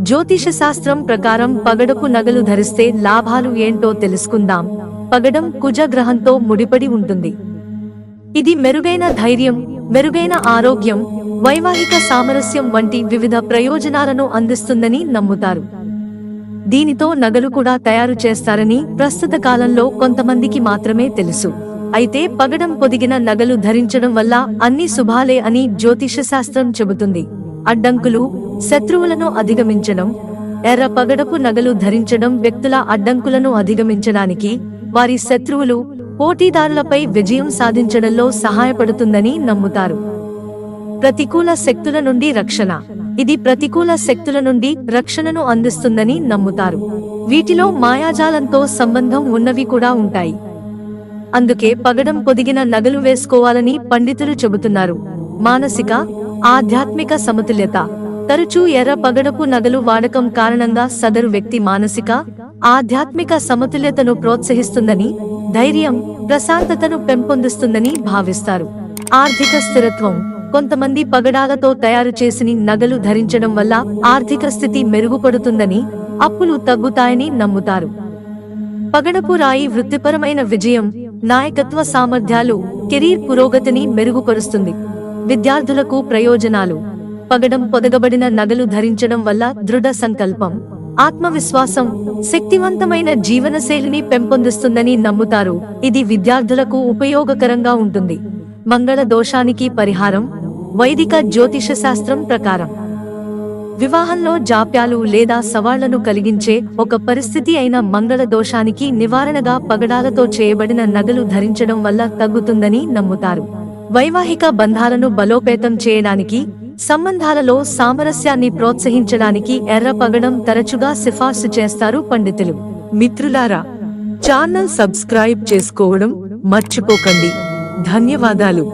జ్యోతిషశాస్త్రం ప్రకారం పగడపు నగలు ధరిస్తే లాభాలు ఏంటో తెలుసుకుందాం. పగడం కుజగ్రహంతో ముడిపడి ఉంటుంది. ఇది మెరుగైన ధైర్యం మెరుగైన ఆరోగ్యం వైవాహిక సామరస్యం వంటి వివిధ ప్రయోజనాలను అందిస్తుందని నమ్ముతారు. దీనితో నగలు కూడా తయారు చేస్తారని ప్రస్తుత కాలంలో కొంతమందికి మాత్రమే తెలుసు. అయితే పగడం పొదిగిన నగలు ధరించడం వల్ల అన్ని శుభాలే అని జ్యోతిషశాస్త్రం చెబుతుంది. అడ్డంకులు శత్రువులను అధిగమించడం ఎర్ర పగడపు నగలు ధరించడం వ్యక్తుల అడ్డంకులను అధిగమించడానికి వారి శత్రువులు పోటీదారులపై విజయం సాధించడంలో సహాయపడుతుందని నమ్ముతారు. ప్రతికూల శక్తుల నుండి రక్షణ. ఇది ప్రతికూల శక్తుల నుండి రక్షణను అందిస్తుందని నమ్ముతారు. వీటిలో మాయాజాలంతో సంబంధం ఉన్నవి కూడా ఉంటాయి. అందుకే పగడం పొదిగిన నగలు వేసుకోవాలని పండితులు చెబుతున్నారు. మానసిక ఆధ్యాత్మిక సమతుల్యత. తరచూ ఎర్ర పగడపు నగలు వాడకం కారణంగా సదరు వ్యక్తి మానసిక ఆధ్యాత్మిక సమతుల్యతను ప్రోత్సహిస్తుందని ధైర్యం ప్రశాంతతను పెంపొందిస్తుందని భావిస్తారు. ఆర్థిక స్థిరత్వం కొంతమంది పగడాలతో తయారు చేసిన నగలు ధరించడం వల్ల ఆర్థిక స్థితి మెరుగుపడుతుందని అప్పులు తగ్గుతాయని నమ్ముతారు. పగడపు రాయి వృత్తిపరమైన విజయం నాయకత్వ సామర్థ్యాలు కెరీర్ పురోగతిని మెరుగుపరుస్తుంది. విద్యార్థులకు ప్రయోజనాలు పగడం పొదగబడిన నగలు ధరించడం వల్ల దృఢ సంకల్పం ఆత్మవిశ్వాసం శక్తివంతమైన జీవనశైలిని పెంపొందిస్తుందని నమ్ముతారు. ఇది విద్యార్థులకు ఉపయోగకరంగా ఉంటుంది. మంగళ దోషానికి పరిహారం వైదిక జ్యోతిష శాస్త్రం ప్రకారం. వివాహంలో జాప్యాలు లేదా సవాళ్ళను కలిగించే ఒక పరిస్థితి అయిన మంగళ దోషానికి నివారణగా పగడాలతో చేయబడిన నగలు ధరించడం వల్ల తగ్గుతుందని నమ్ముతారు. వైవాహిక బంధాలను బలోపేతం చేయడానికి సంబంధాలలో సామరస్యాన్ని ప్రోత్సహించడానికి ఎర్ర పగడం తరచుగా సిఫార్సు చేస్తారు పండితులు. మిత్రులారా ఛానల్ సబ్స్క్రైబ్ చేసుకోవడం మర్చిపోకండి. ధన్యవాదాలు.